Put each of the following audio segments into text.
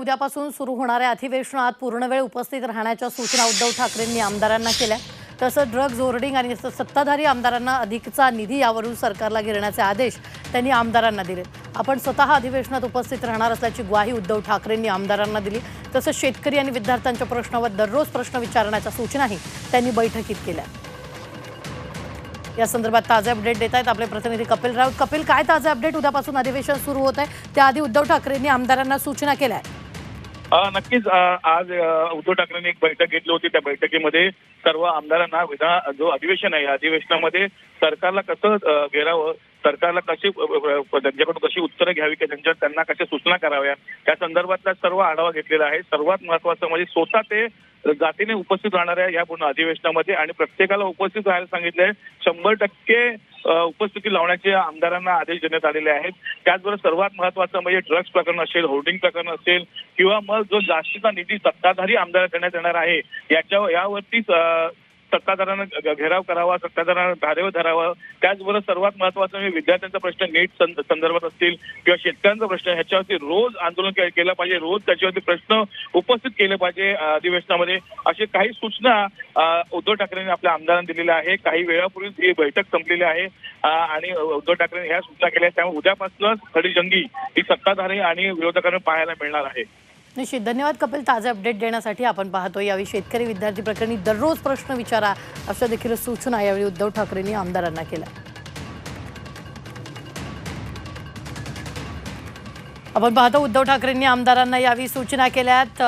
उद्यापासून सुरू होणाऱ्या अधिवेशनात पूर्णवेळ उपस्थित राहण्याच्या सूचना उद्धव ठाकरेंनी आमदारांना केल्या. तसंच ड्रग्ज होर्डिंग आणि सत्ताधारी आमदारांना अधिकचा निधी यावरून सरकारला घेण्याचे आदेश त्यांनी आमदारांना दिले. आपण स्वतः अधिवेशनात उपस्थित राहणार असल्याची ग्वाही उद्धव ठाकरेंनी आमदारांना दिली. तसंच शेतकरी आणि विद्यार्थ्यांच्या प्रश्नावर दररोज प्रश्न विचारण्याच्या सूचनाही त्यांनी बैठकीत केल्या. या संदर्भात ताजे अपडेट देत आहेत आपले प्रतिनिधी कपिल राऊत. कपिल काय ताजे अपडेट? उद्यापासून अधिवेशन सुरू होत आहे. त्याआधी उद्धव ठाकरेंनी आमदारांना सूचना केल्या आहेत. नक्कीच आज उद्धव ठाकरेंनी एक बैठक घेतली होती. त्या बैठकीमध्ये सर्व आमदारांना विधान जो अधिवेशन आहे या अधिवेशनामध्ये सरकारला कसं घेरावं सरकारला कशी त्यांच्याकडून कशी उत्तरं घ्यावी की त्यांच्या त्यांना कशा सूचना कराव्या त्या संदर्भातला सर्व आढावा घेतलेला आहे. सर्वात महत्वाचं म्हणजे स्वतः ते जातीने उपस्थित राहणाऱ्या या पूर्ण अधिवेशनामध्ये आणि प्रत्येकाला उपस्थित राहायला सांगितलंय. शंभर टक्के उपस्थिती लावण्याचे आमदारांना आदेश देण्यात आलेले आहेत. त्याचबरोबर सर्वात महत्वाचं म्हणजे ड्रग्ज प्रकरण असेल होर्डिंग प्रकरण असेल किंवा मग जो जास्तीचा निधी सत्ताधारी आमदार देण्यात येणार आहे याच्या यावरतीच सत्ताधाऱ्यांना घेराव करावा सत्ताधाऱ्यांना धारेवर धरावा. त्याचबरोबर सर्वात महत्वाचं म्हणजे विद्यार्थ्यांचा प्रश्न नीट संदर्भात असतील किंवा शेतकऱ्यांचा प्रश्न ह्याच्यावरती रोज आंदोलन केलं पाहिजे. रोज त्याच्यावरती प्रश्न उपस्थित केले पाहिजे अधिवेशनामध्ये. असे काही सूचना उद्धव ठाकरेंनी आपल्या आमदारांना दिलेल्या आहे. काही वेळापूर्वीच ही बैठक संपलेली आहे. आणि उद्धव ठाकरेंनी ह्या सूचना केल्या आहेत. त्यामुळे उद्यापासूनच खडी जंगी ही सत्ताधारी आणि विरोधकांना पाहायला मिळणार आहे. निश्चित. धन्यवाद कपिल. ताजे अपडेट देण्यासाठी आपण पाहतो यावेळी शेतकरी विद्यार्थी प्रकरणी दररोज प्रश्न विचारा अशा देखील सूचना यावेळी उद्धव ठाकरेंनी आमदारांना केल्या. आपण पाहतो उद्धव ठाकरेंनी आमदारांना यावेळी सूचना केल्यात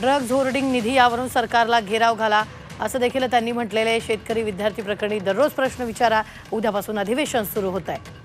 ड्रग्ज होर्डिंग निधी यावरून सरकारला घेराव घाला. असं देखील त्यांनी म्हटलेलं आहे. शेतकरी विद्यार्थी प्रकरणी दररोज प्रश्न विचारा. उद्यापासून अधिवेशन सुरू होत आहे.